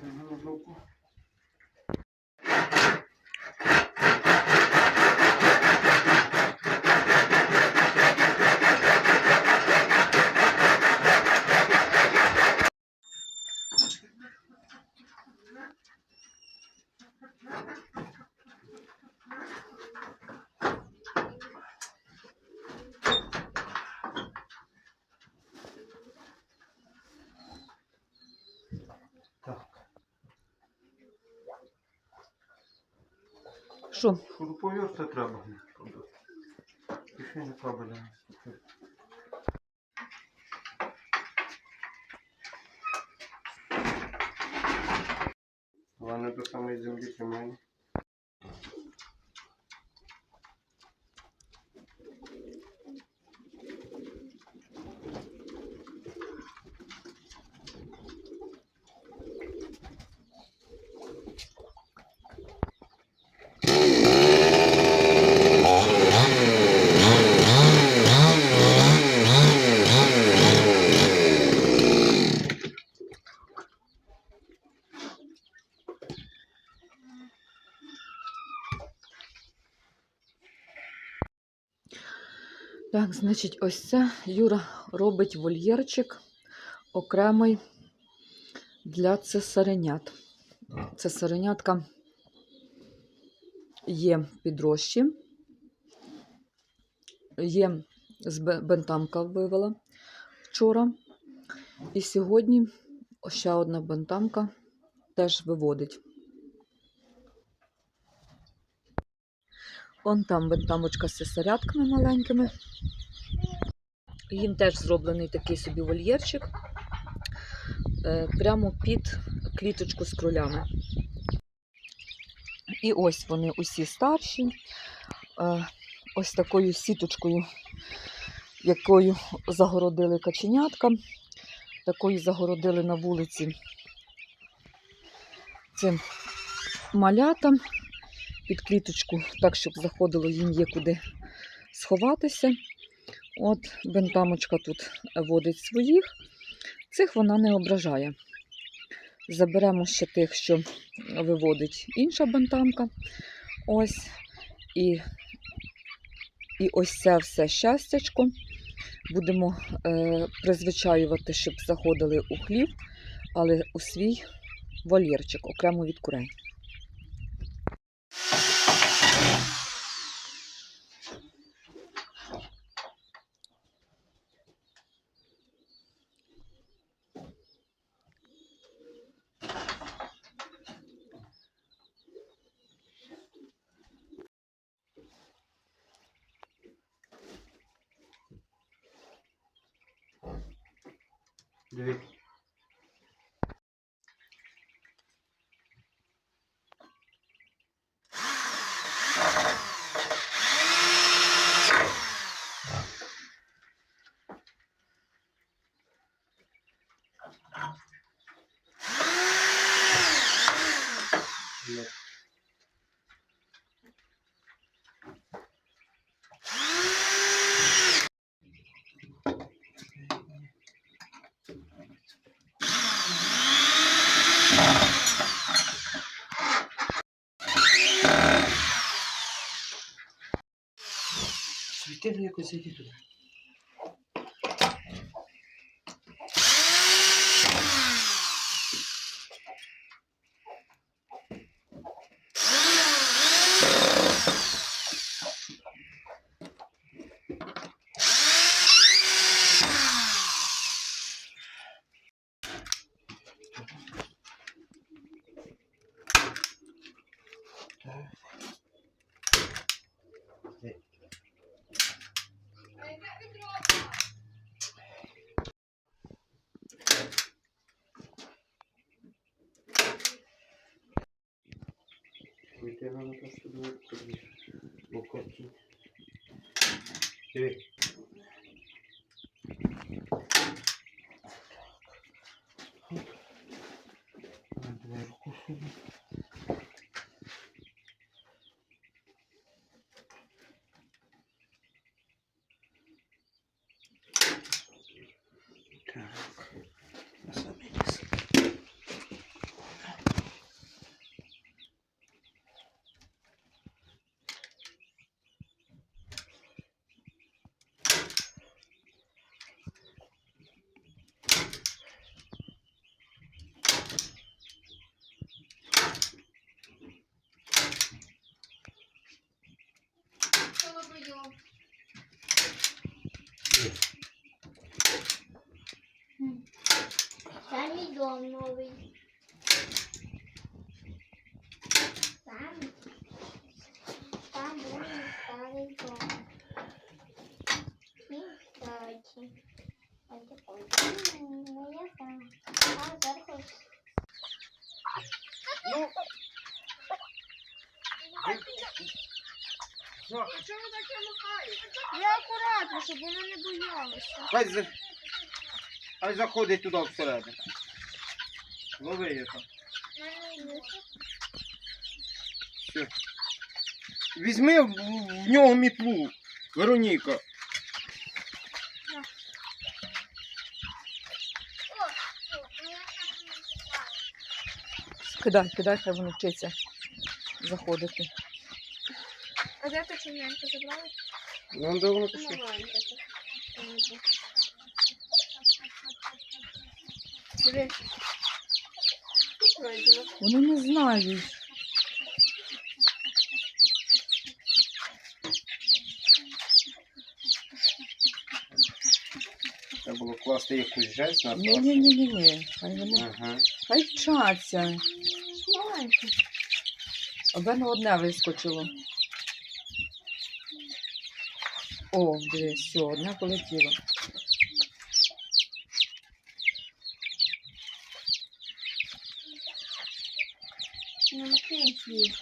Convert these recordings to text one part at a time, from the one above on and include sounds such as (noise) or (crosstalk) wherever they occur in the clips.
Так. Що? Шуруповерт це треба. не кабеля. Вони до самої землі тримає. Значить, ось це Юра робить вольєрчик окремий для цесаренят. Цесаренятка є підрощі, є з бентамка вивела вчора. І сьогодні ще одна бентамка теж виводить. Он там бентамочка з цесарятками маленькими. Їм теж зроблений такий собі вольєрчик е, прямо під кліточку з кролями. І ось вони усі старші, е, ось такою сіточкою, якою загородили каченятка, такою загородили на вулиці цим малятам під кліточку, так, щоб заходило їм є куди сховатися. От бентамочка тут водить своїх, цих вона не ображає. Заберемо ще тих, що виводить інша бентамка. Ось. І, і ось це все щастячко. Будемо е, призвичаювати, щоб заходили у хлів, але у свій вольєрчик окремо від курей. Дивіться. Як? Світильно якось зайди туди. Світила на те, що думаю, тобі. Бо коті. Диви. Давай руку сюди. Так. На самий низ. Це мій дом новий. Там, там був старий дом. І, кстати, ось такой. М, Моя там. А зверху Я акуратно, щоб вона не боялася. Хай, за... Хай заходить туди всередину. Лови її там. Все. Візьми в, в нього мітлу, Вероніка. Кидай, кидай, хай воно вчиться заходити. А де ти чорненько забрала? Ну, де воно пішло? Маленька. Дивись. Вони не знають. Треба було класти якусь жесть на Ні, ні, ні, ні, ні. Хай вони Ага. хай вчаться. Маленька. На одне вискочило. О, дивись, все, одне полетіло. На макинці.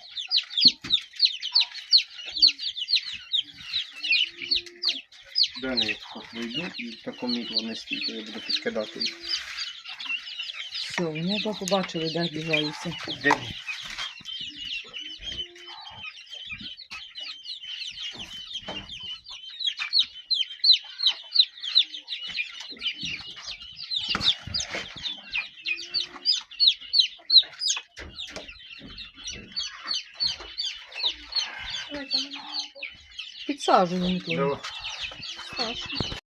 Де вони як вийду і в такому мітло не стійте, я буду підкидати їх. Все, вони ба- побачили, де бігаються. Підсаджуємо не страшно.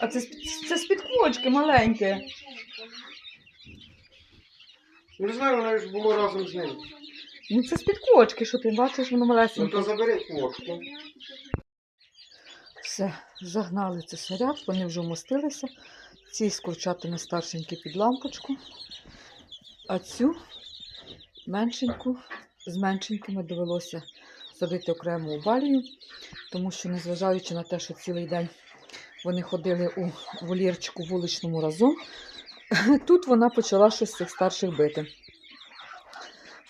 А це, з- це з-під квочки маленьке. Не знаю, вона ж було разом з ним. Ну це з-під квочки, що ти бачиш, воно Ну малесеньке. то забери квочку. Все, загнали цесарят, вони вже вмостилися. Ці з курчатами старшенькі під лампочку, а цю меншеньку з меншенькими довелося садити окремо у балію, тому що, незважаючи на те, що цілий день вони ходили у волірчику вуличному разом, (laughs) тут вона почала щось з цих старших бити.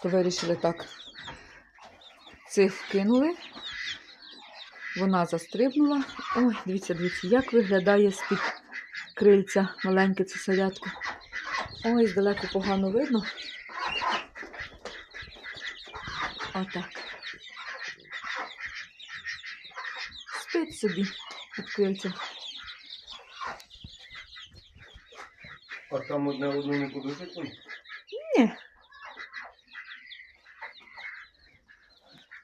То вирішили так. Цих вкинули. Вона застрибнула. Ой, дивіться, дивіться, як виглядає з-під крильця маленьке цесарятко. Ой, здалеку погано видно. Отак. Спить собі під крильцем. А там одне одну не подушить? Ні.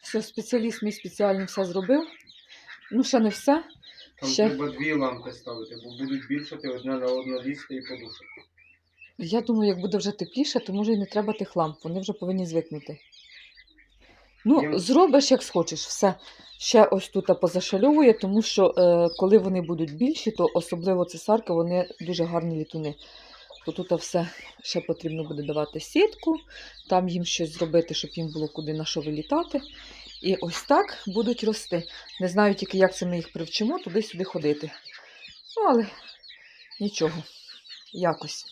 Все, спеціаліст мій спеціально все зробив. Ну, ще не все. Там Ще. треба дві лампи ставити, бо будуть більшати одна на одну лізти і подушити. Я думаю, як буде вже тепліше, то може і не треба тих ламп. Вони вже повинні звикнути. Ну, Я- зробиш, як схочеш, все. Ще ось тут позашальовує, тому що е, коли вони будуть більші, то особливо цесарки, вони дуже гарні літуни. То тут все ще потрібно буде давати сітку, там їм щось зробити, щоб їм було куди на що вилітати. І ось так будуть рости. Не знаю тільки, як це ми їх привчимо туди-сюди ходити. Ну, але нічого, якось.